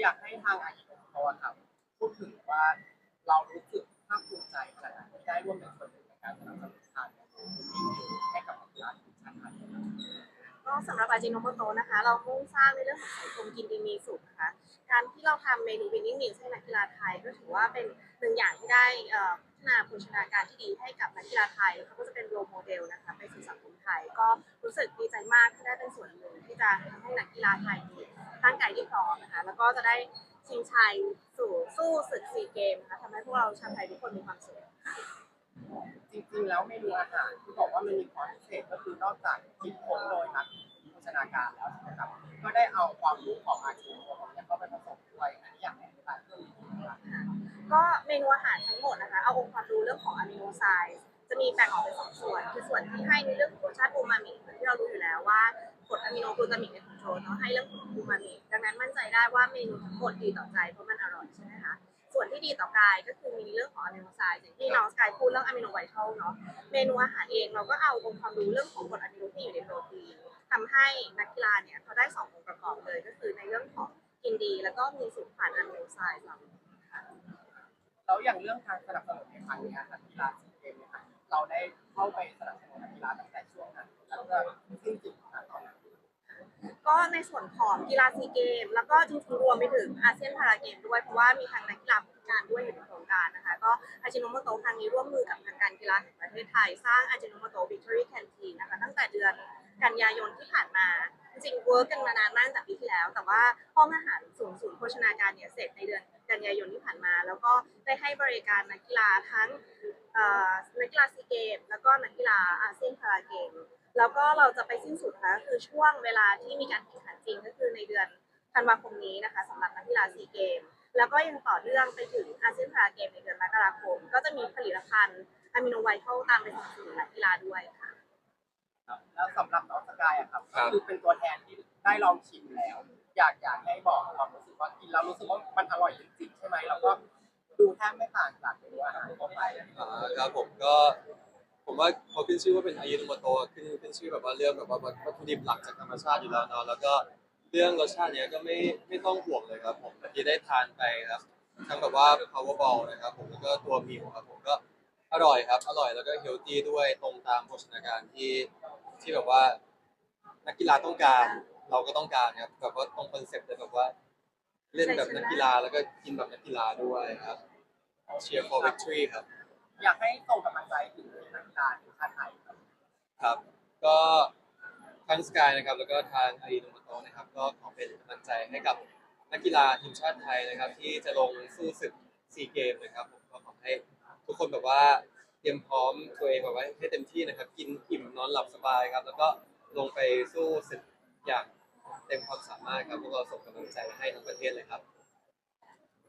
อยากให้ทางอาชีพเขาอะครับพูดถึงว่าเรารู้สึกภาคภูมิใจขนาดไหนที่ได้ร่วมเป็นส่วนหนึ่งในการสนับสนุนทางให้กับนักกีฬาทีมชาติไทยก็สำหรับอาจิโนโมโตะนะคะ เรามุ่งสร้างในเรื่องของสังคมกินดีมีสุขนะคะ การที่เราทำเมนูวินนิ่งมิลให้นักกีฬาไทย ก็ถือว่าเป็นหนึ่งอย่างที่ได้เอ่อพัฒนาโภชนาการที่ดีให้กับนักกีฬาไทยแล้วเขาก็จะเป็นโรโมเดลนะคะไปสู่สังคมไทย ก็รู้สึกดีใจมากที่ได้เป็นส่วนหนึ่งที่จะทำให้นักกีฬาไทยมี ร่างกายที่พร้อมนะคะแล้วก็จะได้ชิงชัยสู่สู้ศึกซีเกมนะคะทำให้พวกเราชาวไทยทุกคนมีความสุขจริงๆ แล้วเมนูอาหารที่บอกว่ามันมีความพิเศษก็คือนอกจากคิดค้นโดยนักโภชนาการแล้วใช่ไหมครับก็ได้เอาความรู้ของอาชีพของเนี่ยเข้าไปผสมด้วยอันนี้อยากให้อธิบายเพิ่มอีกนิดนึงครับก็เมนูอาหารทั้งหมดนะคะเอาองค์ความรู้เรื่องของอะมิโนไซด์จะมีแบ่งออกเป็นสองส่วน คือส่วนที่ให้ในเรื่องของรสชาติอูมามิเหมือนที่เรารู้อยู่แล้วว่า กรดอะมิโนกลูตามิกในของโชเนาะให้เรื่องของอูมามิดังนั้นมั่นใจได้ว่าเมนูทั้งหมดดีต่อใจเพราะมันอร่อยใช่ไหมคะส่วนที่ดีต่อกายก็คือมีเรื่องของอะมิโนไซด์อย่างที่น้องสกายพูดเรื่องอะมิโนไวท์เทลเนาะเมนูอาหารเองเราก็เอาองค์ความรู้เรื่องของกรดอะมิโนที่อยู่ในโปรตีนทำให้นักกีฬาเนี่ยเขาได้สององค์ประกอบเลยก็คือในเรื่องของกินดี แล้วก็มีสูตรผ่านอะมิโนไซด์เราค่ะแล้วอย่างเรื่องการสนับสนุนในครั้งเนี้ยครับกีฬาซีเกมเนี่ยครับเราได้เข้าไปสนับสนุนนักกีฬาตั้งแต่ช่วงนั้นแล้วก็สิ้นสุดณตอนนั้น ก็ ในส่วนของกีฬาซีเกม แล้วก็จริงๆรวมไปถึงอาเซียนพาราเกมด้วยเพราะว่ามีทางนักกีฬาผู้พิการด้วยอยู่ในโครงการนะคะก็อาจิโนโมโตะครั้งนี้ร่วมมือกับทางการกีฬาแห่งประเทศไทย สร้างอาจิโนโมโตะวิกตอรี่แคนทีนะคะตั้งแต่เดือนกันยายนที่ผ่านมาจริงเวิร์กกันมานานมากตั้งแต่ปีที่แล้ว แต่ว่าห้องอาหารศูนย์ศูนย์โภชนาการเนี่ยเสร็จในเดือนกันยายนที่ผ่านมา แล้วก็ได้ให้บริการนักกีฬาทั้งเอ่อนักกีฬาซีเกมแล้วก็นักกีฬาอาเซียนพาราเกม แล้วก็เราจะไปสิ้นสุดนะคะคือช่วงเวลาที่มีการแข่งขันจริงก็คือในเดือนธันวาคมนี้นะคะสำหรับนักกีฬาซีเกม แล้วก็ยังต่อเนื่องไปถึงอาเซียนพาราเกมในเดือนมกราคม ก็จะมีผลิตภัณฑ์อะมิโนไวท์เข้าตามไปสนับสนุนนักกีฬาด้วยค่ะครับแล้วสำหรับน้องสกายอะครับครัก็บคือเป็นตัวแทนที่ได้ลองชิมแล้ว อยากอยากให้บอกความรู้สึกว่ากินแล้วรู้สึกว่ามันอร่อยจริงๆใช่ไหมแล้วก็ดูแทบไม่ต่างจากเมนูอาหารทั่วไป อ่าครับผมก็ ผมว่าเขาขึ้นชื่อว่าเป็นอายุนโมโตะขึ้นขึ้นชื่อแบบว่าเรื่องแบบว่าวัตถุดิบหลักจากธรรมชาติอยู่แล้วเนาะแล้วก็เรื่องรสชาติเนี้ยก็ไม่ไม่ต้องห่วงเลยครับผมเมื่อกี้ได้ทานไปครับทั้งแบบว่า powerball นะครับผมแล้วก็ตัวมิวครับผมก็อร่อยครับ อร่อยแล้วก็เฮลตี้ด้วยตรงตามโภชนาการที่ที่แบบว่านักกีฬาต้องการเราก็ต้องการครับแบบว่าตรงคอนเซ็ปต์เลยแบบว่า เล่นแบบนักกีฬาแล้วก็กินแบบนักกีฬาด้วยครับ cheer for victory ครับ อยากให้ส่งกำลังใจถึงนักกีฬาทีมชาติไทยครับครับ ก็ทั้งสกายนะครับแล้วก็ทางอารีโนโมโตะนะครับ ก็ขอเป็นกำลังใจให้กับนักกีฬาทีมชาติไทยนะครับ ที่จะลงสู้ศึกซีเกมนะครับผมก็ขอให้ทุกคนแบบว่าเตรียมพร้อมตัวเองแบบว่าให้เต็มที่นะครับ กินอิ่มนอนหลับสบายครับ แล้วก็ลงไปสู้ศึกอย่างเต็มความสามารถครับพวกเราส่งกำลังใจให้ทั้งประเทศเลยครับ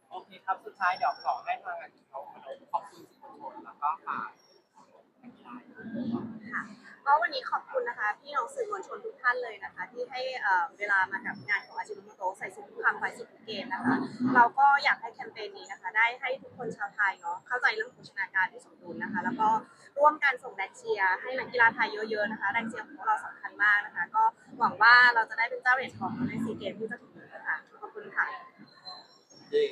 โอเคครับ สุดท้ายเดี๋ยวขอให้ทางอาชีพเขาขอบ ก็ฝากนักกีฬาค่ะก็วันนี้ขอบคุณนะคะพี่น้องสื่อมวลชนทุกท่านเลยนะคะ ที่ให้เอ่อเวลามากับงานของอาจิโนโมโตะใส่สุขความไฟสุขเกมนะคะ เราก็อยากให้แคมเปญนี้นะคะ ได้ให้ทุกคนชาวไทยเนาะเข้าใจเรื่องโภชนาการที่สมดุลนะคะ แล้วก็ร่วมกันส่งแรงเชียร์ให้นักกีฬาไทยเยอะๆนะคะแรงเชียร์ของพวกเราสำคัญมากนะคะ ก็หวังว่าเราจะได้เป็นเจ้าเหรียญทองในซีเกมที่จะถึงนี้ค่ะขอบคุณค่ะเย้